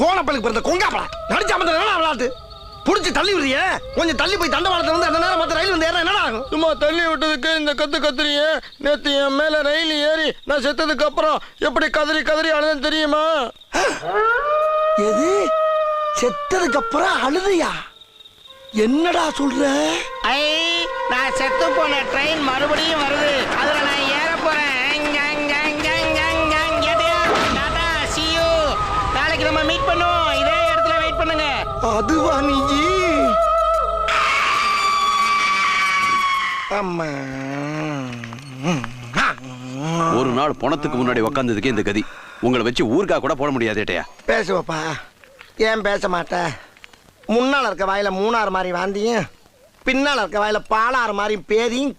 கோணப்பலுக்கு பிறந்த கொங்காப்படா நடிச்ச அமர்ந்த என்ன விளையாட்டு புடிச்சு தள்ளி விடுறியே? கொஞ்சம் தள்ளி போய் தண்டவாளத்துல வந்து அந்த நேரம் மத்த ரயில் வந்து ஏற என்ன ஆகும்? சும்மா தள்ளி விட்டதுக்கு இந்த கத்து கத்துறிய? நேத்து என் மேல ரயில் ஏறி நான் செத்ததுக்கு அப்புறம் எப்படி கதறி கதறி அழுதுன்னு தெரியுமா? எது? செத்ததுக்கு அப்புறம் அழுதையா? என்னடா சொல்ற? ஐ நான் செத்து போன ட்ரெயின் மறுபடியும் வருது. மீட் பண்ணுவோம் இதே இடத்துல வெயிட் பண்ணுங்க. அதுவா நீ? அம்மா. ஒரு நாள் பணத்துக்கு முன்னாடி உக்காந்ததுக்கே இந்த கதி. உங்களை வச்சு ஊருக்கா கூட போட முடியாது பேசுவப்பா. ஏன் பேச மாட்ட? முன்னால இருக்க வாயில மூணாறு மாதிரி வாந்தியும் பின்னால இருக்க வாயில பாலாறு மாதிரி பேதியும்